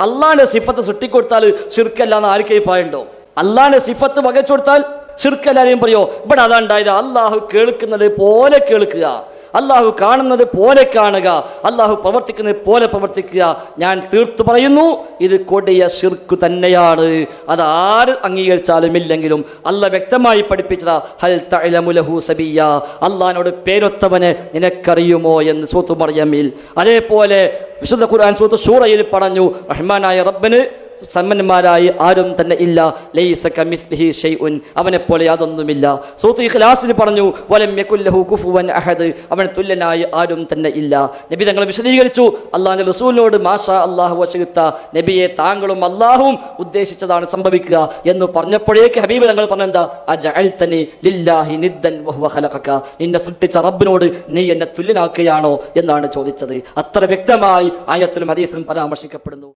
അള്ളാന്റെ സിഫത്ത് സൃഷ്ടിക്കൊടുത്താൽ ഷിർക്കല്ല എന്ന് ആർക്കേ പായുണ്ടോ അള്ളാന്റെ സിഫത്ത് വകച്ചു കൊടുത്താൽ ഷിർക്കല്ലാരെയും പറയോ? ഇവിടെ അതാ ഉണ്ടായത്. അള്ളാഹു കേൾക്കുന്നത് പോലെ കേൾക്കുക. അള്ളാഹു കാണുന്നത് പോലെ കാണുക. അള്ളാഹു പ്രവർത്തിക്കുന്നത് പോലെ പ്രവർത്തിക്കുക. ഞാൻ തീർത്തു പറയുന്നു ഇത് കൊടിയ ഷിർക്ക് തന്നെയാണ്. അത് ആര് അംഗീകരിച്ചാലും ഇല്ലെങ്കിലും അല്ല വ്യക്തമായി പഠിപ്പിച്ചതാ ഹൽ സബിയ അള്ളഹാനോട് പേരൊത്തവനെ നിനക്കറിയുമോ എന്ന് സൂത്തു പറയാമിൽ അതേപോലെ വിശുദ്ധ ഖുർആൻ സൂത്ത് സൂറയിൽ പറഞ്ഞു റഹ്മാനായ റബ്ബന് സമ്പന്നന്മാരായി ആരും തന്നെ ഇല്ല. ലൈസ കമിസ്ലിഹി അവനെ പോലെ യാതൊന്നുമില്ല. സൂത്ത് ഇഖ്ലാസിന് പറഞ്ഞു വലം യകുല്ലഹു കുഫുവൻ അഹദ്. അവൻ തുല്യനായി ആരും തന്നെ ഇല്ല. നബി തങ്ങൾ വിശദീകരിച്ചു അള്ളാഹുവിന്റെ റസൂലിനോട് മാഷാ അള്ളാഹു വശിത്ത നബിയെ താങ്കളും അള്ളാഹുവും ഉദ്ദേശിച്ചതാണ് സംഭവിക്കുക. എന്ന് പറഞ്ഞപ്പോഴേക്ക് ഹബീബ് തങ്ങൾ പറഞ്ഞെന്താ നിന്നെ സൃഷ്ടിച്ച റബ്ബിനോട് നീ എന്നെ തുല്യനാക്കുകയാണോ? എന്നാണ് ചോദിച്ചത്. അത്ര വ്യക്തമായി ആയത്തിലും ഹദീസിലും പരാമർശിക്കപ്പെടുന്നു.